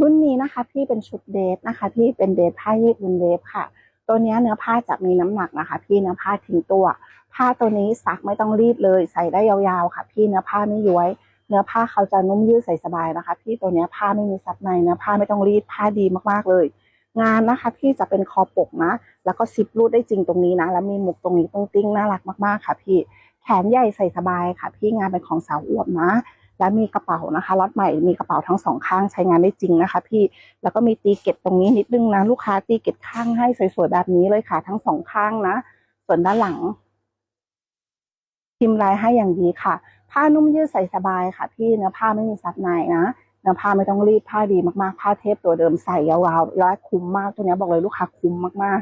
รุ่นนี้นะคะ พี่เป็นชุดเดทนะคะ พี่เป็นเดทผ้ายืดบนเวฟค่ะ ตัวนี้เนื้อผ้าจะมีน้ำหนักนะคะ พี่เนื้อผ้าทิ้งตัว ผ้าตัวนี้ซักไม่ต้องรีดเลย ใส่ได้ยาวๆค่ะ พี่เนื้อผ้าไม่ย้วย เนื้อผ้าเขาจะนุ่มยืดใส่สบายนะคะ พี่ตัวนี้ผ้าไม่มีซับในเนื้อผ้าไม่ต้องรีดผ้าดีมากๆเลย งานนะคะ พี่จะเป็นคอปกนะ แล้วก็ซิปรูดได้จริงตรงนี้นะแล้วมีหมุกตรงนี้ตรงติ้งน่ารักมากๆค่ะ พี่แขนใหญ่ใส่สบายค่ะ พี่งานเป็นของสาวอวบนะ และมีกระเป๋านะคะล็อตใหม่มีกระเป๋าทั้งสองข้างใช้งานได้จริงนะคะ พี่แล้วก็มีตีเก็บตรงนี้นิดนึงนะลูกค้าตีเก็บข้างให้สวยๆแบบนี้เลยค่ะ ทั้งสองข้างนะ ส่วนด้านหลังพิมพ์ลายให้อย่างดีค่ะ ผ้านุ่มยืดใส่สบายค่ะ พี่เนื้อผ้าไม่มีซับในนะเนื้อผ้าไม่ต้องรีดผ้าดีมากๆ ผ้าเทปตัวเดิมใส่ยาวๆและคุ้มมากตัวนี้บอกเลยลูกค้าคุ้มมาก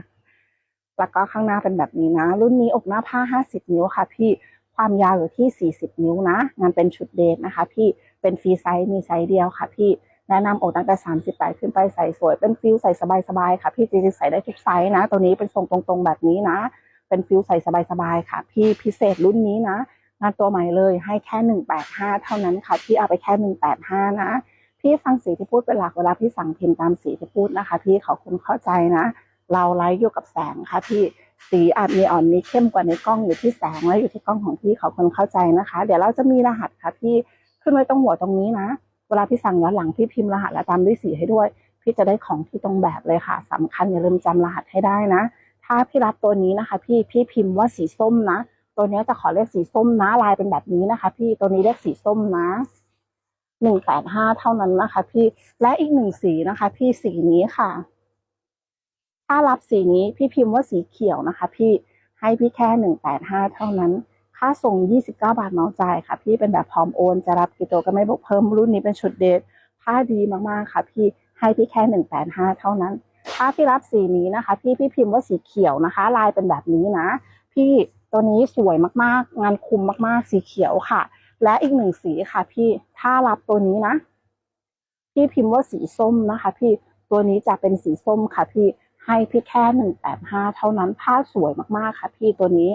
ๆ แล้วก็ข้างหน้าเป็นแบบนี้นะ รุ่นนี้อกหน้าผ้า 50 นิ้วค่ะ พี่ ความยาวอยู่ที่ 40 นิ้วนะ งานเป็นชุดเดทนะคะ พี่เป็นฟรีไซส์มีไซส์เดียวค่ะ พี่แนะนำอกตั้งแต่38ขึ้นไปใส่สวย เป็นฟิลใส่สบายๆค่ะ พี่จริงๆใส่ได้ทุกไซส์นะ ตัวนี้เป็นทรงตรงๆแบบนี้นะ เป็นฟิลใส่สบายๆค่ะ พี่พิเศษรุ่นนี้นะงานตัวใหม่เลยให้แค่ 185 เท่านั้นค่ะ พี่เอาไปแค่ 185 นะ พี่ฟังสีที่พูดเป็นหลักเวลาพี่สั่งพิมพ์ตามสีที่พูดนะคะ พี่ขอคุณเข้าใจนะ เราไลฟ์อยู่กับแสงค่ะพี่ สีอาจมีอ่อนมีเข้มกว่าในกล้องอยู่ที่แสงและอยู่ที่กล้องของพี่ขอคุณเข้าใจนะคะ เดี๋ยวเราจะมีรหัสค่ะพี่ขึ้นไว้ตรงหัวตรงนี้นะ เวลาพี่สั่งย้อนหลังพี่พิมพ์รหัสและตามด้วยสีให้ด้วย พี่จะได้ของที่ตรงแบบเลยค่ะสำคัญอย่าลืมจำรหัสให้ได้นะ ถ้าพี่รับตัวนี้นะคะ พี่พี่พิมพ์ว่าสีส้มนะ ตัวนี้จะขอเลขสีส้มนะลายเป็นแบบนี้นะคะ พี่ตัวนี้เลขสีส้มนะหนึ่งแปดห้าเท่านั้นนะคะ พี่และอีกหนึ่งสีนะคะ พี่สีนี้ค่ะ ถ้ารับสีนี้พี่พิมพ์ว่าสีเขียวนะคะ พี่ให้พี่แค่หนึ่งแปดห้าเท่านั้น ค่าส่งยี่สิบเก้าบาทน้องจ่ายค่ะ พี่เป็นแบบพร้อมโอนจะรับกี่ตัวก็ไม่บวกเพิ่มรุ่นนี้เป็นชุดเดทผ้าดีมากๆค่ะ พี่ให้พี่แค่หนึ่งแปดห้าเท่านั้น ถ้าพี่รับสีนี้นะคะ พี่พี่พิมพ์ว่าสีเขียวนะคะ ลายเป็นแบบนี้นะ พี่ตัวนี้สวยมากๆ งานคุมมากๆ สีเขียวค่ะ และอีกหนึ่งสีค่ะ พี่ถ้ารับตัวนี้นะ พี่พิมพ์ว่าสีส้มนะคะ พี่ตัวนี้จะเป็นสีส้มค่ะ พี่ ให้พี่แค่หนึ่งแปดห้าเท่านั้นผ้าสวยมากๆค่ะ พี่ตัวนี้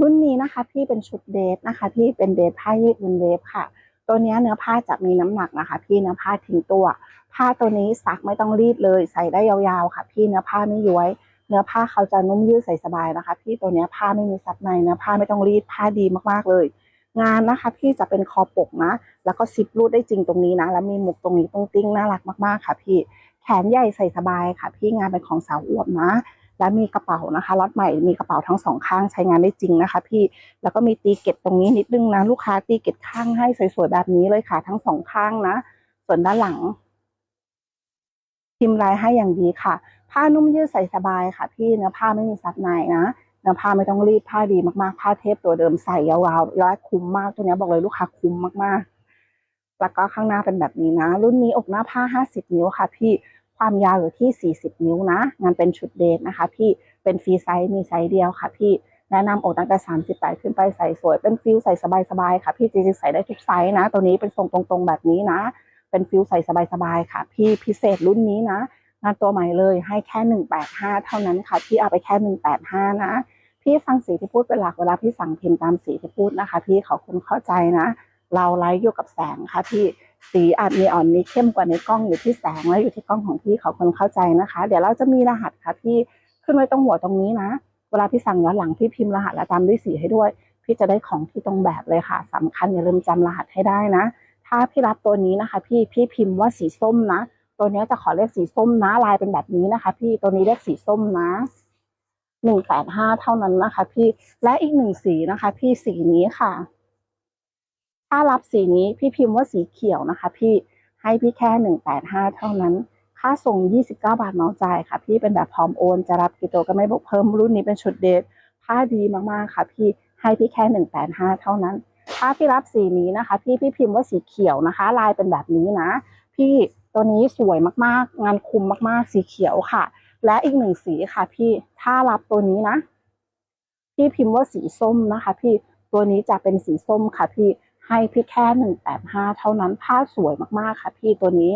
รุ่นนี้นะคะ พี่เป็นชุดเดทนะคะ พี่เป็นเดทผ้ายืดบนเวฟค่ะ ตัวนี้เนื้อผ้าจะมีน้ำหนักนะคะ พี่เนื้อผ้าทิ้งตัว ผ้าตัวนี้ซักไม่ต้องรีดเลย ใส่ได้ยาวๆค่ะ พี่เนื้อผ้าไม่ย้วย เนื้อผ้าเขาจะนุ่มยืดใส่สบายนะคะ พี่ตัวนี้ผ้าไม่มีซับในเนื้อผ้าไม่ต้องรีดผ้าดีมากๆเลย งานนะคะ พี่จะเป็นคอปกนะ แล้วก็ซิปรูดได้จริงตรงนี้นะ แล้วมีหมุกตรงนี้ตรงติ้งน่ารักมากๆค่ะ พี่แขนใหญ่ใส่สบายค่ะ พี่งานเป็นของสาวอวบนะ และมีกระเป๋านะคะล็อตใหม่มีกระเป๋าทั้งสองข้างใช้งานได้จริงนะคะ พี่แล้วก็มีตีเก็บตรงนี้นิดนึงนะลูกค้าตีเก็บข้างให้สวยๆแบบนี้เลยค่ะ ทั้งสองข้างนะ ส่วนด้านหลังพิมพ์ลายให้อย่างดีค่ะ ผ้านุ่มยืดใส่สบายค่ะ พี่เนื้อผ้าไม่มีซับในนะ เนื้อผ้าไม่ต้องรีดผ้าดีมากๆ ผ้าเทปตัวเดิมใส่ยาวๆและคุ้มมากตัวนี้บอกเลยลูกค้าคุ้มมากๆ แล้วก็ข้างหน้าเป็นแบบนี้นะ รุ่นนี้อกหน้าผ้า50นิ้วค่ะ พี่ความยาวอยู่ที่40นิ้วนะ งานเป็นชุดเดทนะคะ พี่เป็นฟรีไซส์มีไซส์เดียวค่ะ พี่แนะนำอกตั้งแต่38ขึ้นไปใส่สวย เป็นฟิลใส่สบายๆค่ะ พี่จริงๆใส่ได้ทุกไซส์นะ ตัวนี้เป็นทรงตรงๆแบบนี้นะ เป็นฟิลใส่สบายๆค่ะ พี่พิเศษรุ่นนี้นะงานตัวใหม่เลยให้แค่ 185 เท่านั้นค่ะ พี่เอาไปแค่ 185 นะ พี่ฟังสีที่พูดเป็นหลักเวลาพี่สั่งพิมพ์ตามสีที่พูดนะคะ พี่เขอคุณเข้าใจนะ เราไลฟ์อยู่กับแสงค่ะพี่สีอาจมีอ่อนมีเข้มกว่าในกล้องอยู่ที่แสงและอยู่ที่กล้องของพี่เขอคุณเข้าใจนะคะ เดี๋ยวเราจะมีรหัสค่ะพี่ขึ้นไว้ตรงหัวตรงนี้นะ เวลาพี่สั่งย้อนหลังพี่พิมพ์รหัสและตามด้วยสีให้ด้วย พี่จะได้ของที่ตรงแบบเลยค่ะสำคัญอย่าลืมจำรหัสให้ได้นะ ถ้าพี่รับตัวนี้นะคะ พี่พี่พิมพ์ว่าสีส้มนะ ตัวนี้จะขอเลขสีส้มนะลายเป็นแบบนี้นะคะ พี่ตัวนี้เลขสีส้มนะ หนึ่งแปดห้าเท่านั้นนะคะ พี่และอีกหนึ่งสีนะคะ พี่สีนี้ค่ะ ถ้ารับสีนี้พี่พิมพ์ว่าสีเขียวนะคะ พี่ให้พี่แค่หนึ่งแปดห้าเท่านั้น ค่าส่งยี่สิบเก้าบาทน้องจ่ายค่ะ พี่เป็นแบบพร้อมโอนจะรับกี่ตัวก็ไม่บวกเพิ่มรุ่นนี้เป็นชุดเดทผ้าดีมากๆค่ะ พี่ให้พี่แค่หนึ่งแปดห้าเท่านั้นถ้าพี่รับสีนี้นะคะ พี่พี่พิมพ์ว่าสีเขียวนะคะ ลายเป็นแบบนี้นะ พี่ตัวนี้สวยมากๆ งานคุมมากๆ สีเขียวค่ะ และอีกหนึ่งสีค่ะพี่ถ้ารับตัวนี้นะพี่พิมพ์ว่าสีส้มนะคะ พี่ตัวนี้จะเป็นสีส้มค่ะ พี่ให้พี่แค่หนึ่งแปดห้าเท่านั้นผ้าสวยมากๆค่ะ พี่ตัวนี้